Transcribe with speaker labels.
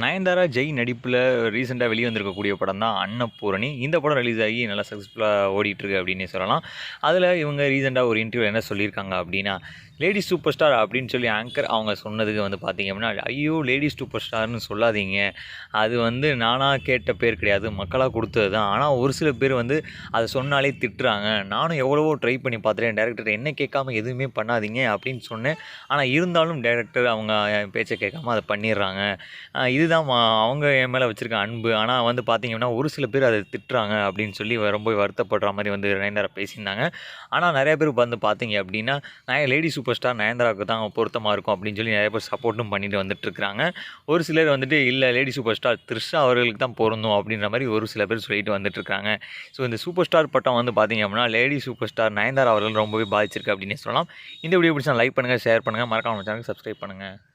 Speaker 1: நயன்தாரா ஜெய் நடிப்பில் ரீசெண்டாக வெளியே வந்திருக்கக்கூடிய படம் தான் அன்னபூரணி. இந்த படம் ரிலீஸ் ஆகி நல்லா சக்ஸஸ்ஃபுல்லாக ஓடிட்டுருக்கு அப்படின்னே சொல்லலாம். அதில் இவங்க ரீசெண்டாக ஒரு இன்டர்வியூ என்ன சொல்லியிருக்காங்க அப்படின்னா லேடி சூப்பர் ஸ்டார் அப்படின்னு சொல்லி ஆங்கர் அவங்க சொன்னதுக்கு வந்து பார்த்தீங்க அப்படின்னா ஐயோ லேடி சூப்பர் ஸ்டார்னு சொல்லாதீங்க. அது வந்து நானாக கேட்ட பேர் கிடையாது. மக்களாக கொடுத்தது தான் ஆனால் ஒரு சில பேர் வந்து அதை சொன்னாலே திட்டுறாங்க. நானும் எவ்வளவோ ட்ரை பண்ணி பார்த்துட்டேன் டேரக்டர் என்ன கேட்காம எதுவுமே பண்ணாதீங்க அப்படின்னு சொன்னேன். ஆனால் இருந்தாலும் டேரக்டர் அவங்க என் பேச்சை கேட்காம அதை பண்ணிடுறாங்க. இது இதுதான் அவங்க என் மேலே வச்சுருக்க அன்பு. ஆனால் வந்து பார்த்தீங்கன்னா ஒரு சில பேர் அதை திட்டுறாங்க அப்படின்னு சொல்லி ரொம்ப வருத்தப்படுற மாதிரி வந்து நயன்தாரா பேசியிருந்தாங்க. ஆனால் நிறைய பேர் வந்து பார்த்தீங்க அப்படின்னா நான் லேடி சூப்பர் ஸ்டார் நயன்தாராவுக்கு தான் பொருத்தமாக இருக்கும் அப்படின்னு சொல்லி நிறைய பேர் சப்போர்ட்டும் பண்ணிட்டு வந்துட்டுருக்காங்க ஒரு சிலர் வந்துட்டு இல்லை லேடி சூப்பர் ஸ்டார் த்ரிஷா அவர்களுக்கு தான் பொருந்தும் அப்படின்ற மாதிரி ஒரு சில பேர் சொல்லிட்டு வந்துட்டு இருக்காங்க. ஸோ இந்த சூப்பர் ஸ்டார் பட்டம் வந்து பார்த்தீங்க அப்படின்னா லேடி சூப்பர் ஸ்டார் நயன்தாரா அவர்கள் ரொம்பவே பாதிச்சிருக்கு அப்படின்னு சொல்லலாம். இந்த வீடியோ பிடிச்சா லைக் பண்ணுங்கள் ஷேர் பண்ணுங்கள் மறக்காமல் சேனல் சப்ஸ்கிரைப் பண்ணுங்கள்